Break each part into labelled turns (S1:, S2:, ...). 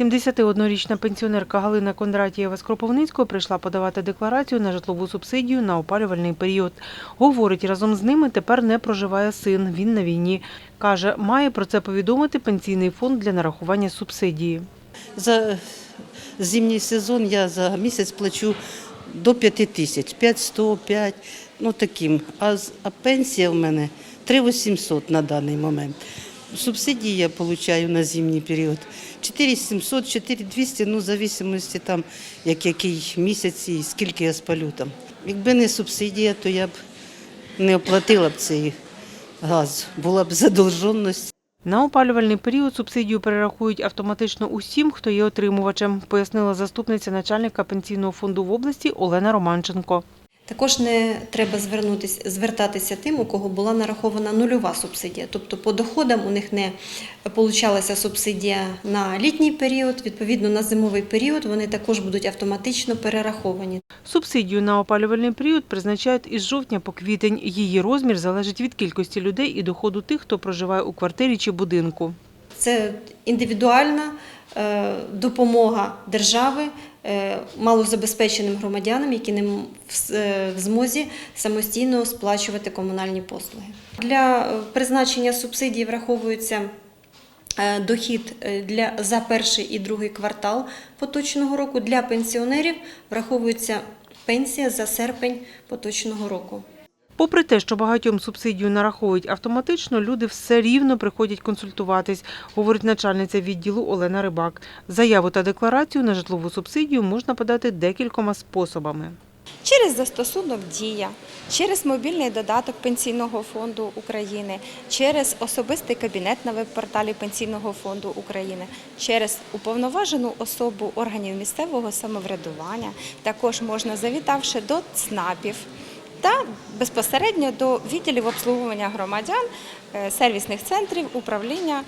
S1: 71-річна пенсіонерка Галина Кондратієва з Кропивницького прийшла подавати декларацію на житлову субсидію на опалювальний період. Говорить, разом з ними тепер не проживає син, він на війні. Каже, має про це повідомити пенсійний фонд для нарахування субсидії.
S2: За зимній сезон я за місяць плачу до 5 тисяч, 5 100, 5, ну таким. А, пенсія в мене 3 800 на даний момент. Субсидії я отримую на зимній період 4 700, 4 200, ну в зависимості там, як який місяць і скільки я спалю там. Якби не субсидія, то я б не оплатила б цей газ, була б задовженість.
S1: На опалювальний період субсидію перерахують автоматично усім, хто є отримувачем, пояснила заступниця начальника пенсійного фонду в області Олена Романченко.
S3: Також не треба звернутися, звертатися тим, у кого була нарахована нульова субсидія. Тобто по доходам у них не получалася субсидія на літній період, відповідно на зимовий період вони також будуть автоматично перераховані.
S1: Субсидію на опалювальний період призначають із жовтня по квітень. Її розмір залежить від кількості людей і доходу тих, хто проживає у квартирі чи будинку.
S3: Це індивідуальна е, допомога держави малозабезпеченим громадянам, які не е, в змозі самостійно сплачувати комунальні послуги. Для е, призначення субсидій враховується е, дохід е, для за перший і другий квартал поточного року. Для пенсіонерів враховується пенсія за серпень поточного року.
S1: Попри те, що багатьом субсидію нараховують автоматично, люди все рівно приходять консультуватись, говорить начальниця відділу Олена Рибак. Заяву та декларацію на житлову субсидію можна подати декількома способами.
S4: через застосунок Дія, через мобільний додаток Пенсійного фонду України, через особистий кабінет на веб-порталі Пенсійного фонду України, через уповноважену особу органів місцевого самоврядування, також можна завітавши до ЦНАПів та безпосередньо до відділів обслуговування громадян, е, сервісних центрів, управління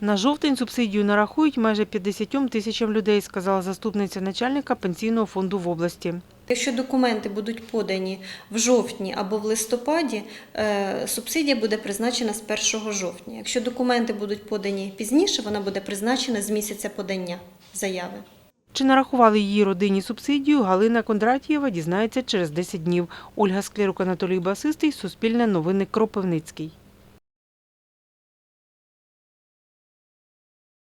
S1: На жовтень субсидію нарахують майже 50 тисячам людей, сказала заступниця начальника пенсійного фонду в області.
S3: Якщо документи будуть подані в жовтні або в листопаді, е, субсидія буде призначена з 1 жовтня. Якщо документи будуть подані пізніше, вона буде призначена з місяця подання заяви.
S1: Чи нарахували її родині субсидію, Галина Кондратієва дізнається через 10 днів. Ольга Склярук, Анатолій Басистий, Суспільне новини Кропивницький.